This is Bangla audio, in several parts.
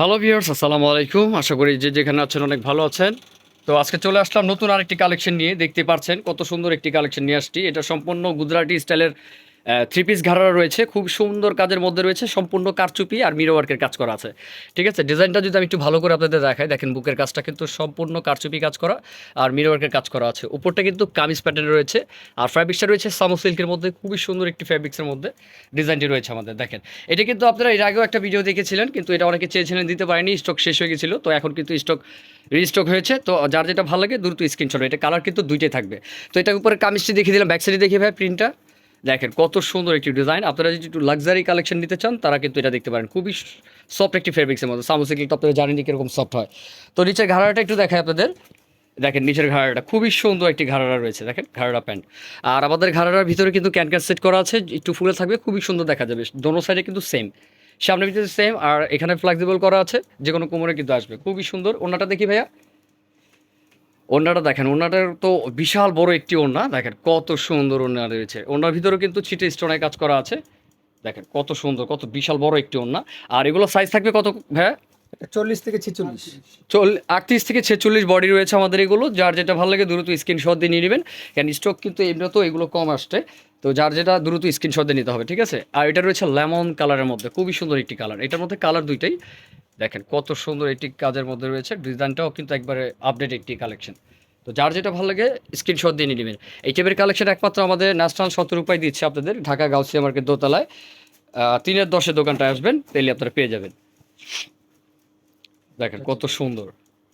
হ্যালো ভিউর্স আসসালামু আলাইকুম। আশা করি যে যেখানে আছেন অনেক ভালো আছেন। তো আজকে চলে আসলাম নতুন আরেকটি কালেকশন নিয়ে। দেখতে পাচ্ছেন কত সুন্দর একটি কালেকশন নিয়ে আসছি। এটা সম্পূর্ণ গুজরাটি স্টাইলের থ্রি পিস ঘাড়া রয়েছে, খুব সুন্দর কাজের মধ্যে রয়েছে, সম্পূর্ণ কারচুপি আর মিরো ওয়ার্কের কাজ করা আছে। ঠিক আছে? ডিজাইনটা যদি আমি একটু ভালো করে আপনাদের দেখাই, দেখেন বুকের কাজটা কিন্তু সম্পূর্ণ কারচুপি কাজ করা আর মিরো ওয়ার্কের কাজ করা আছে। উপরটা কিন্তু কামিজ প্যাটার্ন রয়েছে আর ফ্যাব্রিক্সটা রয়েছে সামো সিল্কের মধ্যে, খুবই সুন্দর একটি ফ্যাব্রিক্সের মধ্যে ডিজাইনটি রয়েছে আমাদের, দেখেন। এটা কিন্তু আপনারা এর আগেও একটা ভিডিও দেখেছিলেন, কিন্তু এটা অনেকে চেয়েছিলেন দিতে পারেনি স্টক শেষ হয়ে গেছিল, তো এখন কিন্তু স্টক রিস্টক হয়েছে, তো যার যেটা ভালো লাগে দ্রুত স্ক্রিনশট এটা কালার কিন্তু দুইটাই থাকবে। তো এটা উপরে কামিজটি দেখিয়ে দিলাম ব্যাক সাইডে দেখিয়ে ভাই প্রিন্টটা দেখেন কত সুন্দর একটি ডিজাইন। আপনারা যদি একটু লাক্সারি কালেকশন নিতে চান, তারা কিন্তু এটা দেখতে পারেন। খুবই সফট একটি ফেব্রিক্সের মধ্যে। সামোসিকেল তো আপনারা জানেন কীরকম সফট হয়। তো নিচের ঘাড়াটা একটু দেখায় আপনাদের। দেখেন নিচের ঘাড়াটা খুবই সুন্দর একটি ঘাড়া রয়েছে। দেখেন ঘাড়া প্যান্ট। আর আমাদের ঘাড়ার ভিতরে কিন্তু ক্যানক্যান সেট করা আছে। একটু ফুলে থাকবে, খুবই সুন্দর দেখা যাবে। দোনো সাইডে কিন্তু সেম সামনের ভিতরে সেম আর এখানে ফ্লেক্সিবল করা আছে। যে কোনো কোমরে কিন্তু আসবে। খুবই সুন্দর। ওনাটা দেখি ভাইয়া? ওনাটা দেখেন ওনাটার তো বিশাল বড় একটি ওনা দেখেন কত সুন্দর ওনা রয়েছে। ওনার ভিতরেও কিন্তু ছিটে স্টোনের কাজ করা আছে। দেখেন কত সুন্দর কত বিশাল বড় একটি ওনা আর এগুলো সাইজ থাকবে কত হ্যাঁ? চল্লিশ থেকে ছেচল্লিশ। চল আটত্রিশ থেকে ছেচল্লিশ বডি রয়েছে আমাদের এগুলো। যার যেটা ভালো লাগে দ্রুত স্ক্রিনশট দিয়ে নিয়ে নেবেন। কেন স্টক কিন্তু এমনি তো এগুলো কম আসছে। তো যার যেটা দ্রুত স্ক্রিনশট দিয়ে নিতে হবে ঠিক আছে? আর এটা রয়েছে লেমন কালারের মধ্যে। খুবই সুন্দর একটি কালার এটার মধ্যে কালার দুইটাই। দেখেন, কত সুন্দর একটি কাজের মধ্যে রয়েছে। ডিজাইনটাও কিন্তু একবারে আপডেট একটি কালেকশন তো যার যেটা ভালো লাগে স্ক্রিনশট দিয়ে নেবেন। এই টাইপের কালেকশন একমাত্র আমাদের ন্যাশনাল সত্তর রূপায় দিচ্ছে আপনাদের ঢাকা গাউসিয়া মার্কেট দোতলায়। তিনের দশে দোকানটায় আসবেন তাহলে আপনারা পেয়ে যাবেন। দেখেন, কত সুন্দর।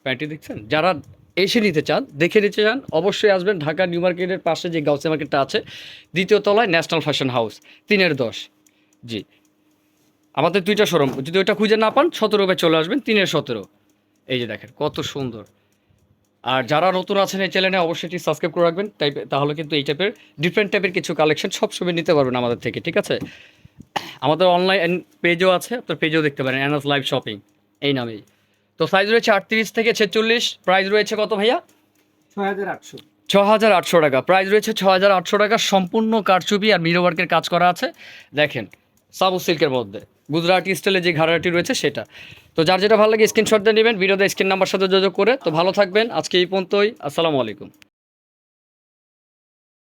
প্যান্টটি দেখছেন? যারা এসে নিতে চান, দেখে নিতে চান, অবশ্যই আসবেন ঢাকা নিউ মার্কেটের পাশে যে গাউসে মার্কেটটা আছে, দ্বিতীয় তলায় ন্যাশনাল ফ্যাশন হাউস তিনের দশ। জি। আমাদের দুইটা শোরুম যদি ওইটা খুঁজে না পান সতেরো রুপে চলে আসবেন তিনের সতেরো। এই যে দেখেন কত সুন্দর। আর যারা নতুন আছেন এই চ্যানেলে অবশ্যই এটি সাবস্ক্রাইব করে রাখবেন তাই তাহলে কিন্তু এই টাইপের ডিফারেন্ট টাইপের কিছু কালেকশন সবসময় নিতে পারবেন আমাদের থেকে ঠিক আছে? আমাদের অনলাইন পেজও আছে আপনার পেজও দেখতে পারেন অ্যানাস লাইভ শপিং এই নামেই। তো সাইজ রয়েছে আটত্রিশ থেকে ছেচল্লিশ প্রাইস রয়েছে কত ভাইয়া? ছয় হাজার আটশো। ছ হাজার আটশো টাকা প্রাইস রয়েছে ছ হাজার আটশো টাকা সম্পূর্ণ কারচুপি আর মিরো ওয়ার্কের কাজ করা আছে। দেখেন সাবু সিল্কের মধ্যে। গুজরাটি স্টাইলে যে ঘাড়াটি রয়েছে সেটা। তো যার যেটা ভালো লাগে স্ক্রিনশট দিয়ে নেবেন, ভিডিওতে স্ক্রিন নাম্বার সাথে যোগাযোগ করে। তো ভালো থাকবেন, আজকে এই পর্যন্তই, আসসালামু আলাইকুম।